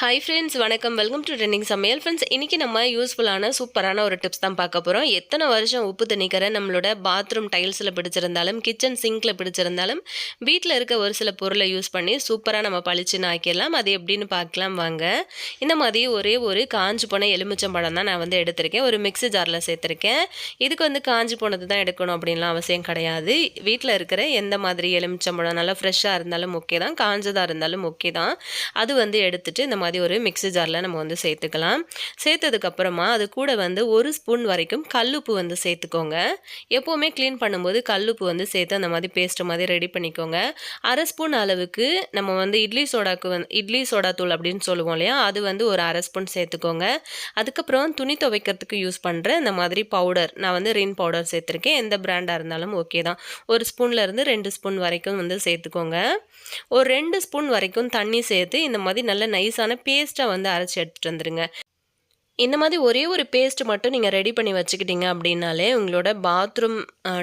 Hi friends வணக்கம். Welcome to trending சமையல் friends இன்றைக்கி நம்ம யூஸ்ஃபுல்லான சூப்பரான ஒரு டிப்ஸ் தான் பார்க்க போகிறோம் எத்தனை வருஷம் உப்பு தண்ணிக்கரை நம்மளோட பாத்ரூம் டைல்ஸில் பிடிச்சிருந்தாலும் கிச்சன் சிங்கில் பிடிச்சிருந்தாலும் வீட்டில் இருக்க ஒரு சில பொருளை யூஸ் பண்ணி சூப்பராக நம்ம பளிச்சுன்னு ஆக்கிடலாம். அது எப்படின்னு பார்க்கலாம் வாங்க. இந்த மாதிரி ஒரே ஒரு காஞ்சி போன எலுமிச்சம்பழம் தான் நான் வந்து எடுத்திருக்கேன். ஒரு மிக்ஸி ஜாரில் சேர்த்துருக்கேன். இதுக்கு வந்து காஞ்சி போனது தான் எடுக்கணும் அப்படின்லாம் அவசியம் கிடையாது. வீட்டில் இருக்கிற எந்த மாதிரி எலுமிச்சம்பழம் நல்லா ஃப்ரெஷ்ஷாக இருந்தாலும் ஓகே தான். காஞ்சதாக இருந்தாலும் ஓகே தான். அது வந்து எடுத்துகிட்டு இந்த மாதிரி ஒரு மிக்ஸி ஜாரில் நம்ம வந்து சேர்த்துக்கலாம். சேர்த்ததுக்கப்புறமா அது கூட வந்து ஒரு ஸ்பூன் வரைக்கும் கல்லுப்பு வந்து சேர்த்துக்கோங்க. எப்போவுமே க்ளீன் பண்ணும்போது கல்லுப்பு வந்து சேர்த்து அந்த மாதிரி பேஸ்ட் மாதிரி ரெடி பண்ணிக்கோங்க. அரை ஸ்பூன் அளவுக்கு நம்ம வந்து இட்லி சோடாக்கு வந்து இட்லி சோடா தூள் அப்படின்னு சொல்லுவோம் இல்லையா? அது வந்து ஒரு அரை ஸ்பூன் சேர்த்துக்கோங்க. அதுக்கப்புறம் துணி துவைக்கிறதுக்கு யூஸ் பண்ணுற இந்த மாதிரி பவுடர் நான் வந்து ரின் பவுடர் சேர்த்துருக்கேன். எந்த பிராண்டாக இருந்தாலும் ஓகே தான். ஒரு ஸ்பூன்லேருந்து ரெண்டு ஸ்பூன் வரைக்கும் வந்து சேர்த்துக்கோங்க. ஒரு ரெண்டு ஸ்பூன் வரைக்கும் தண்ணி சேர்த்து இந்த மாதிரி நல்ல நைஸான பேஸ்ட்டாக வந்து அரைச்சி எடுத்துகிட்டு வந்துடுங்க இந்த மாதிரி ஒரே ஒரு பேஸ்ட் மட்டும் நீங்கள் ரெடி பண்ணி வச்சுக்கிட்டீங்க அப்படின்னாலே உங்களோட பாத்ரூம்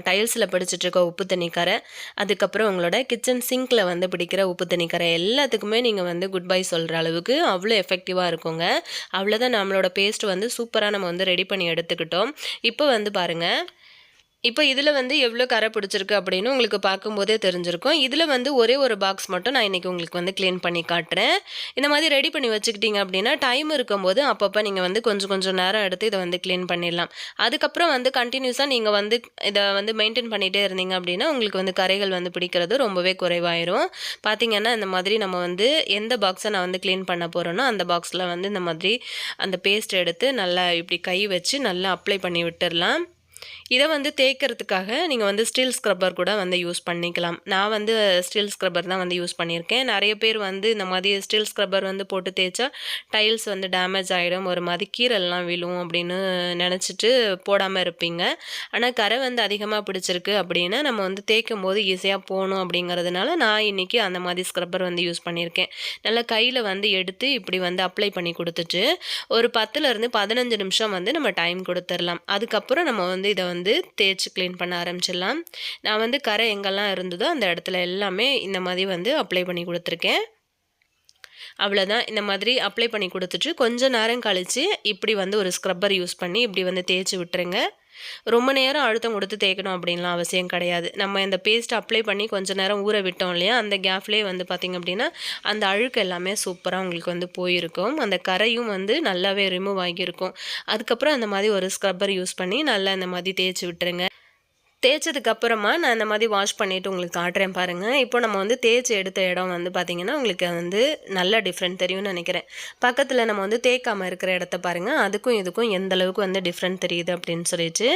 டைல்ஸில் பிடிச்சிட்ருக்க உப்பு தண்ணிக்கரை அதுக்கப்புறம் உங்களோட கிச்சன் சிங்க்கில் வந்து பிடிக்கிற உப்பு தண்ணிக்கரை எல்லாத்துக்குமே நீங்கள் வந்து குட் பை சொல்கிற அளவுக்கு அவ்வளோ எஃபெக்டிவாக இருக்குங்க. அவ்வளோதான் நம்மளோட பேஸ்ட் வந்து சூப்பராக நம்ம வந்து ரெடி பண்ணி எடுத்துக்கிட்டோம். இப்போ வந்து பாருங்கள் இப்போ இதில் வந்து எவ்வளோ கரை பிடிச்சிருக்கு அப்படின்னு உங்களுக்கு பார்க்கும்போதே தெரிஞ்சிருக்கும். இதில் வந்து ஒரே ஒரு பாக்ஸ் மட்டும் நான் இன்றைக்கி உங்களுக்கு வந்து க்ளீன் பண்ணி காட்டுறேன். இந்த மாதிரி ரெடி பண்ணி வச்சுக்கிட்டிங்க அப்படின்னா டைம் இருக்கும்போது அப்பப்போ நீங்கள் வந்து கொஞ்சம் கொஞ்சம் நேரம் எடுத்து இதை வந்து க்ளீன் பண்ணிடலாம். அதுக்கப்புறம் வந்து கண்டினியூஸாக நீங்கள் வந்து இதை வந்து மெயின்டைன் பண்ணிகிட்டே இருந்தீங்க அப்படின்னா உங்களுக்கு வந்து கரைகள் வந்து பிடிக்கிறது ரொம்பவே குறைவாயிரும். பார்த்தீங்கன்னா இந்த மாதிரி நம்ம வந்து எந்த பாக்ஸை நான் வந்து க்ளீன் பண்ண போகிறேனோ அந்த பாக்ஸில் வந்து இந்த மாதிரி அந்த பேஸ்ட் எடுத்து நல்லா இப்படி கை வச்சு நல்லா அப்ளை பண்ணி விட்டுடலாம். இதை வந்து தேய்க்கிறதுக்காக நீங்கள் வந்து ஸ்டீல் ஸ்க்ரப்பர் கூட வந்து யூஸ் பண்ணிக்கலாம். நான் வந்து ஸ்டீல் ஸ்க்ரப்பர் தான் வந்து யூஸ் பண்ணியிருக்கேன். நிறைய பேர் வந்து இந்த மாதிரி ஸ்டீல் ஸ்க்ரப்பர் வந்து போட்டு தேய்ச்சா டைல்ஸ் வந்து டேமேஜ் ஆகிடும் ஒரு மாதிரி கீரெல்லாம் விழும் அப்படின்னு நினச்சிட்டு போடாமல் இருப்பீங்க. ஆனால் கரை வந்து அதிகமாக பிடிச்சிருக்கு அப்படின்னா நம்ம வந்து தேய்க்கும் போது ஈஸியாக போகணும் அப்படிங்கிறதுனால நான் இன்றைக்கி அந்த மாதிரி ஸ்க்ரப்பர் வந்து யூஸ் பண்ணியிருக்கேன். நல்லா கையில் வந்து எடுத்து இப்படி வந்து அப்ளை பண்ணி கொடுத்துட்டு ஒரு பத்துலேருந்து பதினஞ்சு நிமிஷம் வந்து நம்ம டைம் கொடுத்துடலாம். அதுக்கப்புறம் நம்ம வந்து இதை வந்து தேய்ச்சி க்ளீன் பண்ண ஆரம்பிச்சிடலாம். நான் வந்து கரை எங்கெல்லாம் இருந்ததோ அந்த இடத்துல எல்லாமே இந்த மாதிரி வந்து அப்ளை பண்ணி கொடுத்துருக்கேன். அவ்வளோதான் இந்த மாதிரி அப்ளை பண்ணி கொடுத்துட்டு கொஞ்சம் நேரம் கழித்து இப்படி வந்து ஒரு ஸ்க்ரப்பர் யூஸ் பண்ணி இப்படி வந்து தேய்ச்சி விட்டுருங்க. ரொம்ப நேரம் அழுத்தம் கொடுத்து தேய்க்கணும் அப்படின்லாம் அவசியம் கிடையாது. நம்ம இந்த பேஸ்ட் அப்ளை பண்ணி கொஞ்ச நேரம் ஊற விட்டோம் இல்லையா? அந்த கேப்லேயே வந்து பார்த்திங்க அப்படின்னா அந்த அழுக்கு எல்லாமே சூப்பராக உங்களுக்கு வந்து போயிருக்கும். அந்த கரையும் வந்து நல்லாவே ரிமூவ் ஆகியிருக்கும். அதுக்கப்புறம் அந்த மாதிரி ஒரு ஸ்க்ரப்பர் யூஸ் பண்ணி நல்லா இந்த மாதிரி தேய்ச்சி விட்டுருங்க. தேய்ச்சதுக்கு அப்புறமா நான் இந்த மாதிரி வாஷ் பண்ணிவிட்டு உங்களுக்கு காட்டுறேன் பாருங்கள் இப்போ நம்ம வந்து தேய்ச்சி எடுத்த இடம் வந்து பார்த்திங்கன்னா உங்களுக்கு வந்து நல்ல டிஃப்ரெண்ட் தெரியும்னு நினைக்கிறேன். பக்கத்தில் நம்ம வந்து தேய்க்காமல் இருக்கிற இடத்த பாருங்கள் அதுக்கும் இதுக்கும் எந்த அளவுக்கு வந்து டிஃப்ரெண்ட் தெரியுது அப்படின்னு சொல்லிச்சு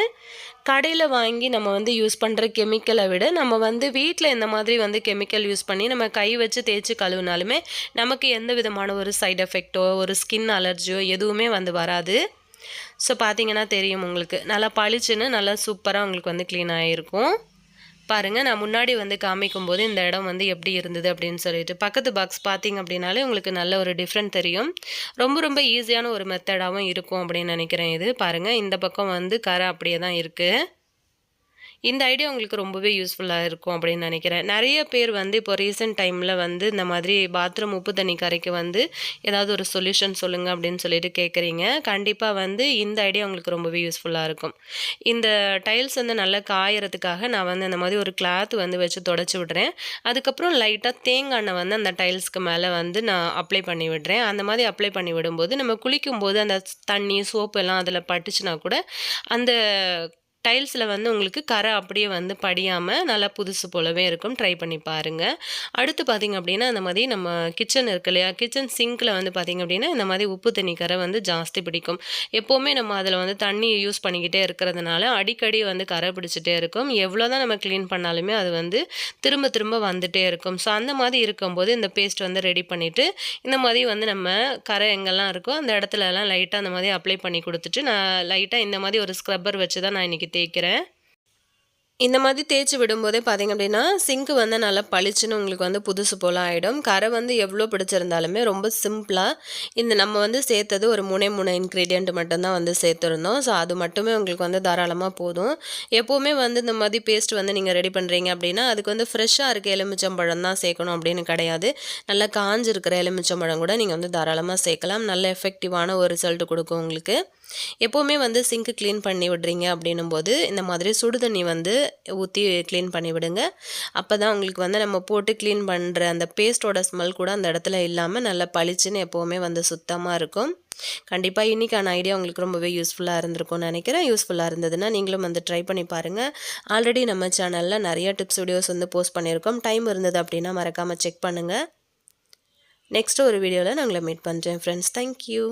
கடையில் வாங்கி நம்ம வந்து யூஸ் பண்ணுற கெமிக்கலை விட நம்ம வந்து வீட்டில் இந்த மாதிரி வந்து கெமிக்கல் யூஸ் பண்ணி நம்ம கை வச்சு தேய்ச்சி கழுவினாலுமே நமக்கு எந்த விதமான ஒரு சைடு எஃபெக்டோ ஒரு ஸ்கின் அலர்ஜியோ எதுவுமே வந்து வராது. ஸோ பார்த்தீங்கன்னா தெரியும் உங்களுக்கு. நல்லா பளிச்சுன்னு நல்லா சூப்பராக உங்களுக்கு வந்து க்ளீன் ஆகிருக்கும் பாருங்கள் நான் முன்னாடி வந்து காமிக்கும் போது இந்த இடம் வந்து எப்படி இருந்தது அப்படின்னு சொல்லிட்டு. பக்கத்து பாக்ஸ் பார்த்தீங்க அப்படின்னாலே உங்களுக்கு நல்ல ஒரு டிஃப்ரெண்ட் தெரியும். ரொம்ப ரொம்ப ஈஸியான ஒரு மெத்தடாகவும் இருக்கும் அப்படின்னு நினைக்கிறேன் இது. பாருங்கள் இந்த பக்கம் வந்து கரை அப்படியே தான் இருக்குது இந்த ஐடியா உங்களுக்கு ரொம்பவே யூஸ்ஃபுல்லாக இருக்கும் அப்படின்னு நினைக்கிறேன். நிறைய பேர் வந்து இப்போ ரீசெண்ட் டைமில் வந்து இந்த மாதிரி பாத்ரூம் உப்பு தண்ணி கரைக்கு வந்து ஏதாவது ஒரு சொல்யூஷன் சொல்லுங்கள் அப்படின்னு சொல்லிட்டு கேட்குறீங்க கண்டிப்பாக வந்து இந்த ஐடியா உங்களுக்கு ரொம்பவே யூஸ்ஃபுல்லாக இருக்கும். இந்த டைல்ஸ் வந்து நல்லா காயறதுக்காக நான் வந்து அந்த மாதிரி ஒரு கிளாத் வந்து வச்சு தொடச்சி விடுறேன். அதுக்கப்புறம் லைட்டாக தேங்காய் எண்ணெய் வந்து அந்த டைல்ஸ்க்கு மேலே வந்து நான் அப்ளை பண்ணி விடுறேன். அந்த மாதிரி அப்ளை பண்ணி விடும்போது நம்ம குளிக்கும்போது அந்த தண்ணி சோப்பு எல்லாம் அதில் பட்டுச்சுன்னா கூட அந்த டைல்ஸில் வந்து உங்களுக்கு கரை அப்படியே வந்து படியாமல் நல்லா புதுசு போலவே இருக்கும். ட்ரை பண்ணி பாருங்கள் அடுத்து பார்த்திங்க அப்படின்னா அந்த மாதிரி நம்ம கிச்சன் இருக்கு இல்லையா? கிச்சன் சிங்கில் வந்து பார்த்திங்க அப்படின்னா இந்த மாதிரி உப்பு தண்ணி கரை வந்து ஜாஸ்தி பிடிக்கும். எப்போவுமே நம்ம அதில் வந்து தண்ணி யூஸ் பண்ணிக்கிட்டே இருக்கிறதுனால அடிக்கடி வந்து கரை பிடிச்சிட்டே இருக்கும். எவ்வளோ தான் நம்ம க்ளீன் பண்ணாலுமே அது வந்து திரும்ப திரும்ப வந்துகிட்டே இருக்கும். ஸோ அந்த மாதிரி இருக்கும்போது இந்த பேஸ்ட் வந்து ரெடி பண்ணிவிட்டு இந்த மாதிரி வந்து நம்ம கரை எங்கெல்லாம் இருக்கோ அந்த இடத்துலலாம் லைட்டாக அந்த மாதிரி அப்ளை பண்ணி கொடுத்துட்டு நான் லைட்டாக இந்த மாதிரி ஒரு ஸ்க்ரப்பர் வச்சு தான் நான் இன்றைக்கி தேய்க்கிறேன். இந்த மாதிரி தேய்ச்சி விடும்போதே பார்த்தீங்க அப்படின்னா சிங்க் வந்து நல்லா பளிச்சுன்னு உங்களுக்கு வந்து புதுசு போல் ஆகிடும் கரை வந்து எவ்வளோ பிடிச்சிருந்தாலுமே ரொம்ப சிம்பிளாக இந்த நம்ம வந்து சேர்த்தது ஒரு மூணே மூணு இன்க்ரீடியண்ட் மட்டும்தான் வந்து சேர்த்துருந்தோம். ஸோ அது மட்டுமே உங்களுக்கு வந்து தாராளமாக போதும். எப்போவுமே வந்து இந்த மாதிரி பேஸ்ட் வந்து நீங்கள் ரெடி பண்ணுறீங்க அப்படின்னா அதுக்கு வந்து ஃப்ரெஷ்ஷாக இருக்க எலுமிச்சம்பழம் தான் சேர்க்கணும் அப்படின்னு கிடையாது. நல்லா காஞ்சிருக்கிற எலுமிச்சம்பழம் கூட நீங்கள் வந்து தாராளமாக சேர்க்கலாம். நல்ல எஃபெக்டிவான ஒரு ரிசல்ட் கொடுக்கும் உங்களுக்கு. எப்போவுமே வந்து சிங்க்கு க்ளீன் பண்ணி விடுறீங்க அப்படின்னும் போது இந்த மாதிரி சுடு தண்ணி வந்து ஊற்றி க்ளீன் பண்ணி விடுங்க. அப்போ தான் உங்களுக்கு வந்து நம்ம போட்டு க்ளீன் பண்ணுற அந்த பேஸ்ட்டோட ஸ்மெல் கூட அந்த இடத்துல இல்லாமல் நல்லா பளிச்சுன்னு எப்போவுமே வந்து சுத்தமாக இருக்கும். கண்டிப்பாக இன்றைக்கான ஐடியா உங்களுக்கு ரொம்பவே யூஸ்ஃபுல்லாக இருந்திருக்கும்னு நினைக்கிறேன். யூஸ்ஃபுல்லாக இருந்ததுன்னா நீங்களும் வந்து ட்ரை பண்ணி பாருங்கள் ஆல்ரெடி நம்ம சேனலில் நிறைய டிப்ஸ் வீடியோஸ் வந்து போஸ்ட் பண்ணியிருக்கோம். டைம் இருந்தது அப்படின்னா மறக்காமல் செக் பண்ணுங்கள் நெக்ஸ்ட் ஒரு வீடியோவில் நான் உங்களை மீட் பண்ணுறேன் ஃப்ரெண்ட்ஸ் தேங்க்யூ